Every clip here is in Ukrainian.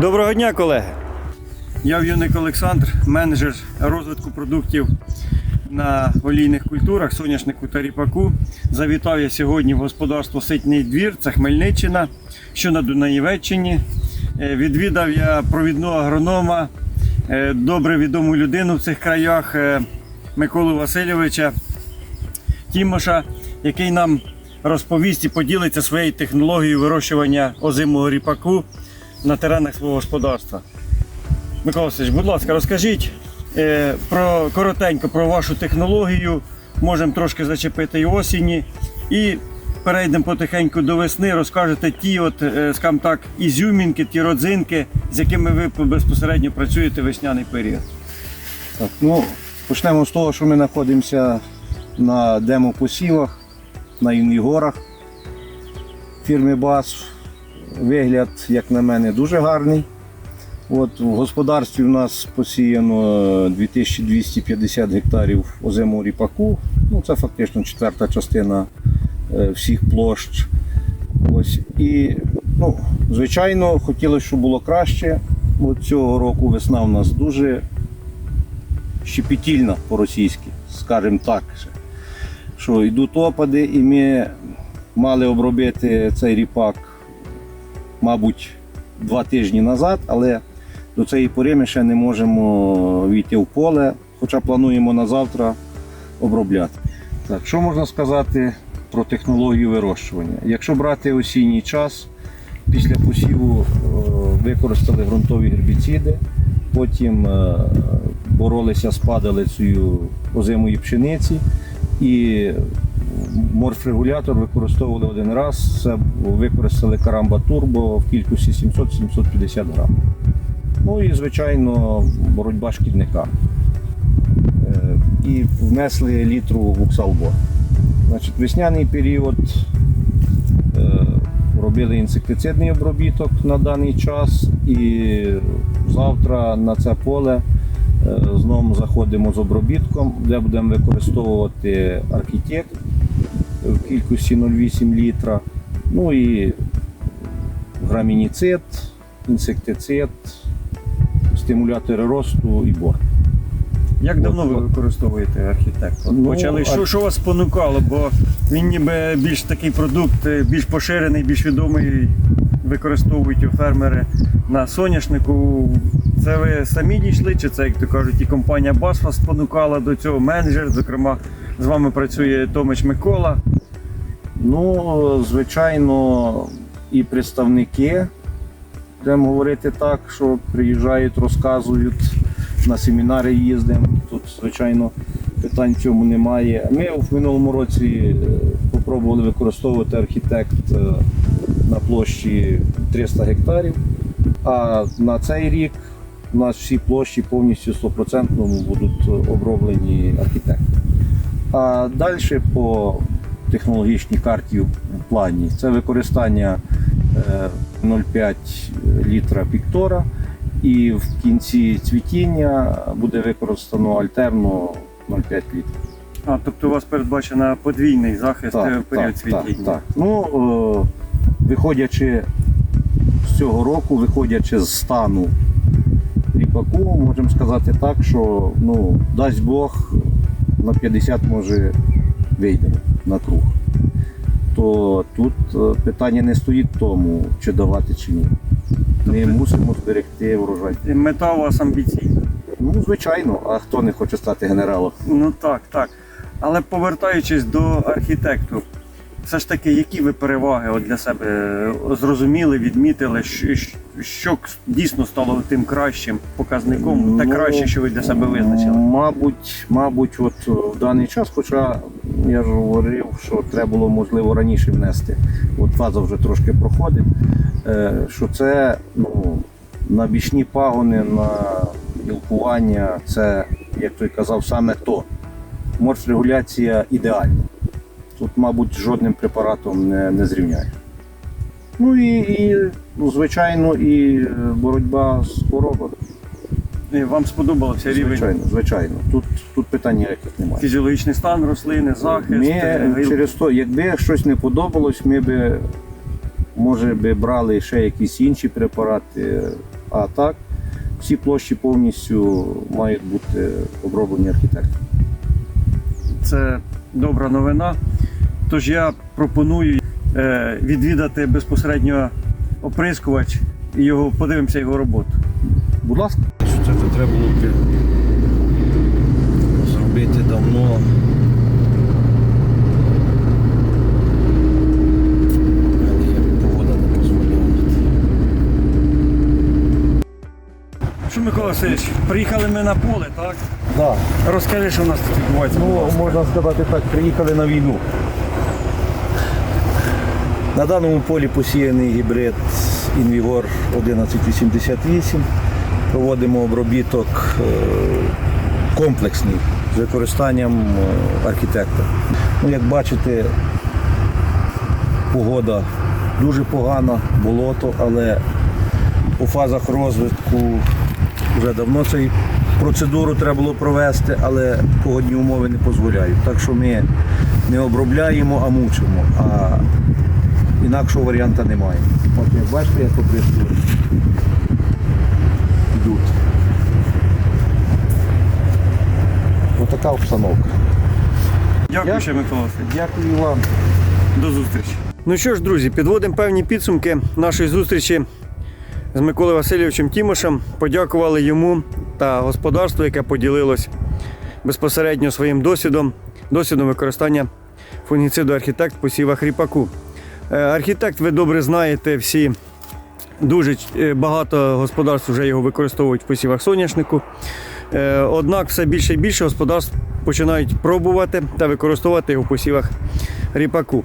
Доброго дня, колеги! Я В'юник Олександр, менеджер розвитку продуктів на олійних культурах, соняшнику та ріпаку. Завітав я сьогодні в господарство Ситній двір, це Хмельниччина, що на Дунаєвеччині. Е, Відвідав я провідного агронома, е, добре відому людину в цих краях е, Миколу Васильовича Тімоша, який нам розповість і поділиться своєю технологією вирощування озимого ріпаку на теренах свого господарства. Микола Васильович, будь ласка, розкажіть е, про коротенько про вашу технологію. Можемо трошки зачепити і осінні. І перейдемо потихеньку до весни, розкажете ті, от, е, скажімо так, ізюмінки, ті родзинки, з якими ви безпосередньо працюєте весняний період. Так, ну, почнемо з того, що ми знаходимося на демопосівах, на Юнігорах фірми БАС. Вигляд, як на мене, дуже гарний. От, в господарстві у нас посіяно 2250 гектарів озимого ріпаку. Ну, це фактично четверта частина е, всіх площ. Ось. І, ну, звичайно, хотілося, щоб було краще. От цього року весна у нас дуже щепетільна по-російськи, скажімо так. Що йдуть опади, і ми мали обробити цей ріпак, мабуть, два тижні назад, але до цієї пори ми ще не можемо війти в поле, хоча плануємо на завтра обробляти. Так, що можна сказати про технологію вирощування? Якщо брати осінній час, після посіву е, використали ґрунтові гербіциди, потім е, боролися з падалицею озимої пшениці і морфрегулятор використовували один раз. Це використали карамба турбо в кількості 700-750 грам. Ну і, звичайно, боротьба з шкідниками. Е, І внесли літру вуксалбор. Значить, весняний період е, робили інсектицидний обробіток на даний час і завтра на це поле е, знову заходимо з обробітком, де будемо використовувати архітект в кількості 0,8 літра. Ну і грамініцид, інсектицид, стимулятори росту і бор. Як давно ви використовуєте архітект? От Ну, почали, що, що вас спонукало? Бо він ніби більш такий продукт, е, більш поширений, більш відомий, використовують його фермери на соняшнику. Це ви самі дійшли, чи це, як то кажуть, і компанія БАС вас спонукала до цього, менеджер, зокрема, з вами працює Томич Микола. Ну, звичайно, і представники, будемо говорити так, що приїжджають, розказують, на семінари їздимо. Тут, звичайно, питань в цьому немає. Ми в минулому році спробували використовувати архітект е, на площі 300 гектарів, а на цей рік у нас всі площі повністю 100% будуть оброблені архітектом. А далі по технологічній карті в плані це використання е, 0,5 літра піктора, і в кінці цвітіння буде використано альтерно 0,5 літрів. А, тобто у вас передбачено подвійний захист е, в період цвітіння. Так, так. Ну, е, виходячи з цього року, виходячи з стану ріпаку, можемо сказати так, що ну, дасть Бог на 50 може вийдемо на круг. То тут е, питання не стоїть тому, чи давати, чи ні. Ми Тобто- мусимо зберегти врожай. Мета у вас амбіційна. Ну, звичайно, а хто не хоче стати генералом? Ну так, так. Але повертаючись до архітекту, все ж таки, які ви переваги от для себе е, зрозуміли, відмітили, що, що дійсно стало тим кращим показником, те Ну, краще, що ви для себе визначили? Мабуть, мабуть, от е, в даний час, хоча я ж говорив, що треба було можливо раніше внести. От фаза вже трошки проходить. е, Що це ну, на бічні пагони, на гілкування, це, як той казав, саме то. Морфрегуляція ідеальна. Тут, мабуть, жодним препаратом не, не зрівняє. Ну і, і ну, звичайно, і е, боротьба з хворобами. Вам сподобався рівень Звичайно, звичайно. Тут, тут питань ніяких немає. фізіологічний стан рослини, захист, Ми е, через то, якби щось не подобалось, ми би може би брали ще якісь інші препарати. А так, всі площі повністю мають бути оброблені архітектором. Це добра новина. Тож я пропоную е, відвідати безпосередньо оприскувач і його подивимося його роботу. Будь ласка. Що це треба було зробити давно. Що, Микола Васильович, приїхали ми на поле, так? Да. Розкажи, що у нас тут відбувається. Ну, можна сказати так, приїхали на війну. На даному полі посіяний гібрид Інвігор 1188. Проводимо обробіток е, комплексний з використанням е, архітектора. Ну, як бачите, погода дуже погана, болото, але у фазах розвитку вже давно цю процедуру треба було провести, але погодні умови не дозволяють. Так що ми не обробляємо, а мучимо. А інакшого варіанта немає. От як бачите, як оприскують. Йдуть. Отака обстановка. Дякую ще, Микола Дякую вам. До зустрічі. Ну що ж, друзі, підводимо певні підсумки нашої зустрічі з Миколою Васильовичем Тімошем. Подякували йому та господарству, яке поділилось безпосередньо своїм досвідом, досвідом використання фунгіциду архітект в посівах ріпаку. Е, Архітект, ви добре знаєте, всі дуже е, багато господарств вже його використовують в посівах соняшнику. Е, Однак все більше і більше господарств починають пробувати та використовувати його в посівах ріпаку.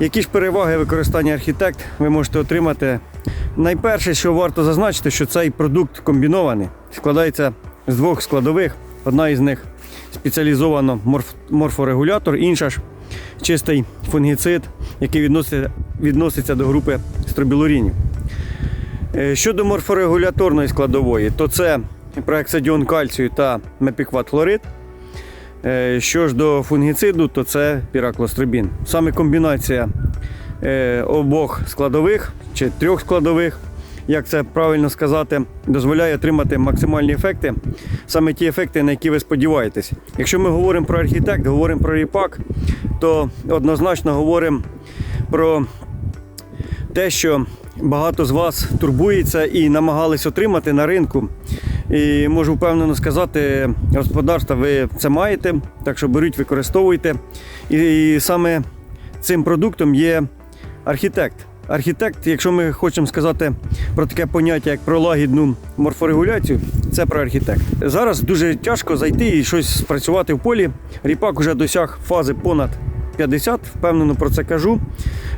Які ж переваги використання архітект ви можете отримати? Найперше, що варто зазначити, що цей продукт комбінований, складається з двох складових. Одна із них спеціалізовано морф- морфорегулятор, інша ж чистий фунгіцид, який відноситься, до групи стробілурінів. Е, Щодо морфорегуляторної складової, то це проексадіон кальцію та мепікват хлорид. Е, Що ж до фунгіциду, то це піраклостробін. Саме комбінація е, обох складових чи трьох складових, як це правильно сказати, дозволяє отримати максимальні ефекти, саме ті ефекти, на які ви сподіваєтесь. Якщо ми говоримо про архітект, говоримо про ріпак, то однозначно говоримо про те, що багато з вас турбується і намагались отримати на ринку. І можу впевнено сказати, господарства, ви це маєте, так що беріть, використовуйте. І саме цим продуктом є архітект. Архітект, якщо ми хочемо сказати про таке поняття, як про лагідну морфорегуляцію, це про архітект. Зараз дуже тяжко зайти і щось спрацювати в полі. Ріпак вже досяг фази понад 50, впевнено про це кажу.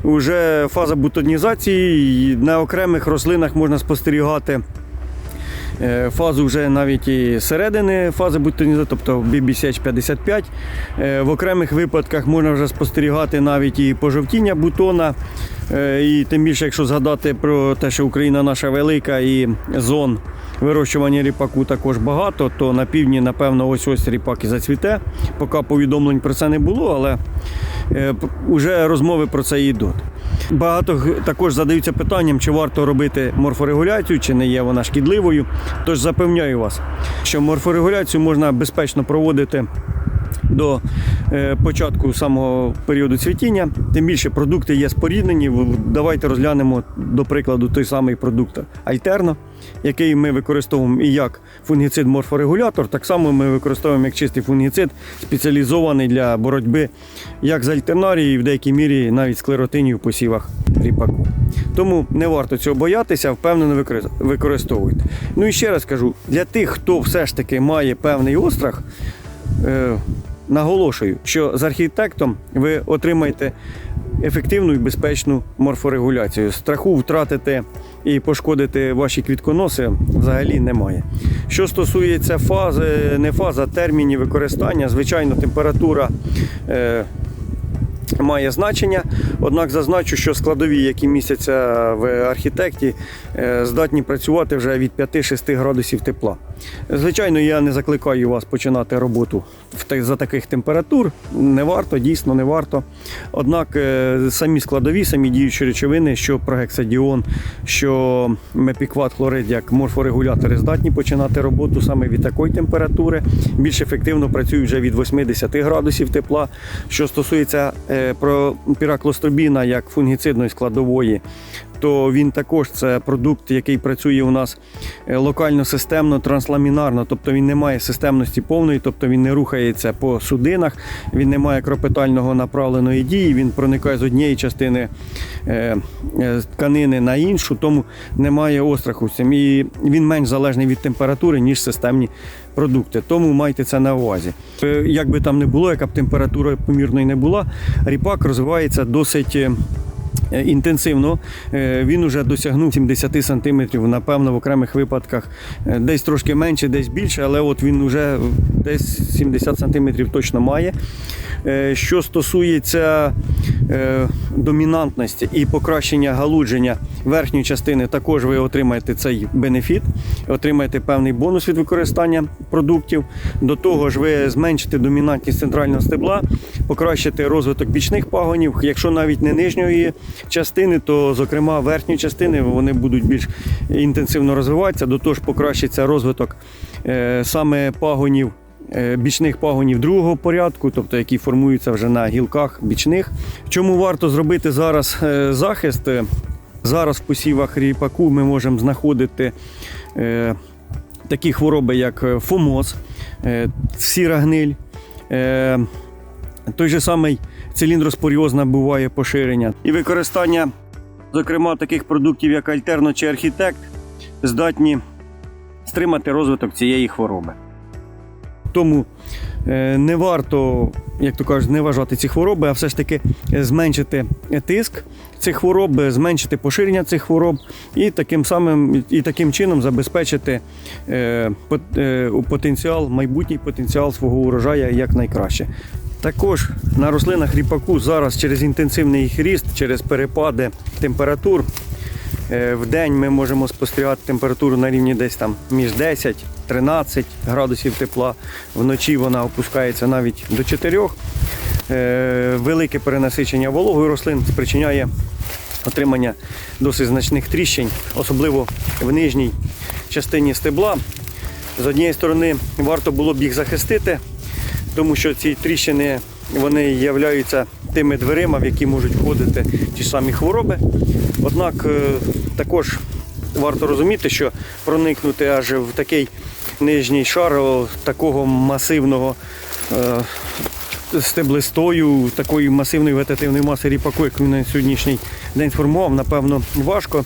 Уже фаза бутонізації, на окремих рослинах можна спостерігати е, фазу вже навіть і середини фази бутонізації, тобто BBCH 55. Е, В окремих випадках можна вже спостерігати навіть і пожовтіння бутона. Е, І тим більше, якщо згадати про те, що Україна наша велика і зон вирощування ріпаку також багато, то на півдні, напевно, ось ось ріпак і зацвіте. Поки повідомлень про це не було, але е, вже розмови про це йдуть. Багато також задаються питанням, чи варто робити морфорегуляцію, чи не є вона шкідливою. Тож запевняю вас, що морфорегуляцію можна безпечно проводити до е, початку самого періоду цвітіння. Тим більше продукти є споріднені. Давайте розглянемо, до прикладу, той самий продукт Альтерно, який ми використовуємо і як фунгіцид морфорегулятор, так само ми використовуємо як чистий фунгіцид, спеціалізований для боротьби як з альтернарією, в деякій мірі навіть склеротинів в посівах ріпаку. Тому не варто цього боятися, впевнено використовуйте. Ну і ще раз кажу, для тих, хто все ж таки має певний острах, е, наголошую, що з архітектом ви отримаєте ефективну і безпечну морфорегуляцію. Страху втратити і пошкодити ваші квітконоси взагалі немає. Що стосується фази, не фаза, термінів використання, звичайно, температура. Е, має значення. Однак зазначу, що складові, які містяться в архітекті, е, здатні працювати вже від 5-6 градусів тепла. Звичайно, я не закликаю вас починати роботу за таких температур. Не варто, дійсно не варто. Однак е, самі складові, самі діючі речовини, що прогексадіон, що мепікват хлорид, як морфорегулятори, здатні починати роботу саме від такої температури. Більш ефективно працюють вже від 80 градусів тепла. Що стосується е, про піраклостробіна як фунгіцидної складової, то він також це продукт, який працює у нас е, локально системно, трансламінарно, тобто він не має системності повної, тобто він не рухається по судинах, він не має кропитального направленої дії, він проникає з однієї частини е, е, тканини на іншу, тому немає остраху. І він менш залежний від температури, ніж системні продукти. Тому майте це на увазі. Як би там не було, яка б температура помірної не була, ріпак розвивається досить. Е, Інтенсивно Е, він уже досягнув 70 сантиметрів, напевно, в окремих випадках е, десь трошки менше, десь більше, але от він вже десь 70 сантиметрів точно має. Що стосується домінантності і покращення галудження верхньої частини, також ви отримаєте цей бенефіт, отримаєте певний бонус від використання продуктів. До того ж, ви зменшите домінантність центрального стебла, покращите розвиток бічних пагонів. Якщо навіть не нижньої частини, то зокрема верхньої частини вони будуть більш інтенсивно розвиватися. До того ж, покращиться розвиток е, саме пагонів е, бічних пагонів другого порядку, тобто які формуються вже на гілках бічних. Чому варто зробити зараз е, захист? Е, Зараз в посівах ріпаку ми можемо знаходити е, такі хвороби, як е, фомоз, е, сіра гниль. Е, той же самий циліндроспоріоз набуває поширення. І використання, зокрема, таких продуктів, як Альтерно чи Архітект, здатні стримати розвиток цієї хвороби. Тому е, не варто, як то кажуть, не вважати ці хвороби, а все ж таки е, зменшити тиск цих хвороб, е, зменшити поширення цих хвороб і таким самим і таким чином забезпечити е, пот- е, потенціал, майбутній потенціал свого урожаю як найкраще. Також на рослинах ріпаку зараз через інтенсивний їх ріст, через перепади температур Е, В день ми можемо спостерігати температуру на рівні десь там між 10-13 градусів тепла. Вночі вона опускається навіть до 4. Е, Велике перенасичення вологою рослин спричиняє отримання досить значних тріщин, особливо в нижній частині стебла. З однієї сторони варто було б їх захистити, тому що ці тріщини вони являються тими дверима, в які можуть входити ті самі хвороби. Однак е, також варто розуміти, що проникнути аж в такий нижній шар такого масивного е, стеблистою, такої масивної вегетативної маси ріпаку, як він на сьогоднішній день сформував, напевно, важко.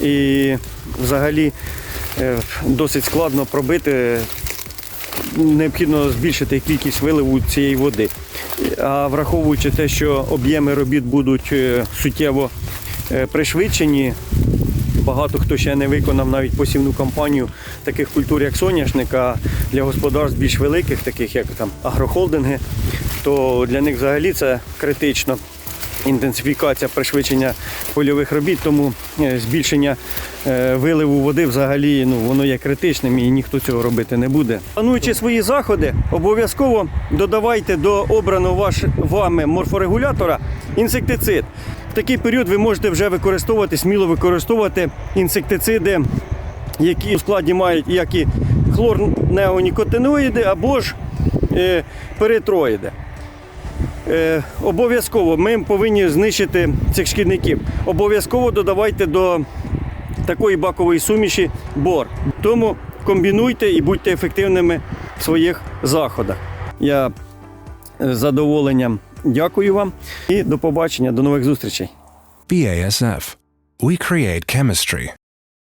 І взагалі е, досить складно пробити необхідно збільшити кількість виливу цієї води. А враховуючи те, що об'єми робіт будуть е, суттєво пришвидшені, багато хто ще не виконав навіть посівну кампанію таких культур, як соняшник, а для господарств більш великих, таких як там агрохолдинги, то для них взагалі це критично інтенсифікація пришвидшення польових робіт, тому е, збільшення е, виливу води взагалі ну, воно є критичним і ніхто цього робити не буде. Плануючи свої заходи, обов'язково додавайте до обраного ваш, вами морфорегулятора інсектицид. Такий період ви можете вже використовувати, сміло використовувати інсектициди, які у складі мають як і хлорнеонікотиноїди або ж е, перитроїди. Е, обов'язково ми повинні знищити цих шкідників. Обов'язково додавайте до такої бакової суміші бор. Тому комбінуйте і будьте ефективними в своїх заходах. Я з задоволенням дякую вам і до побачення, до нових зустрічей. BASF. We create chemistry.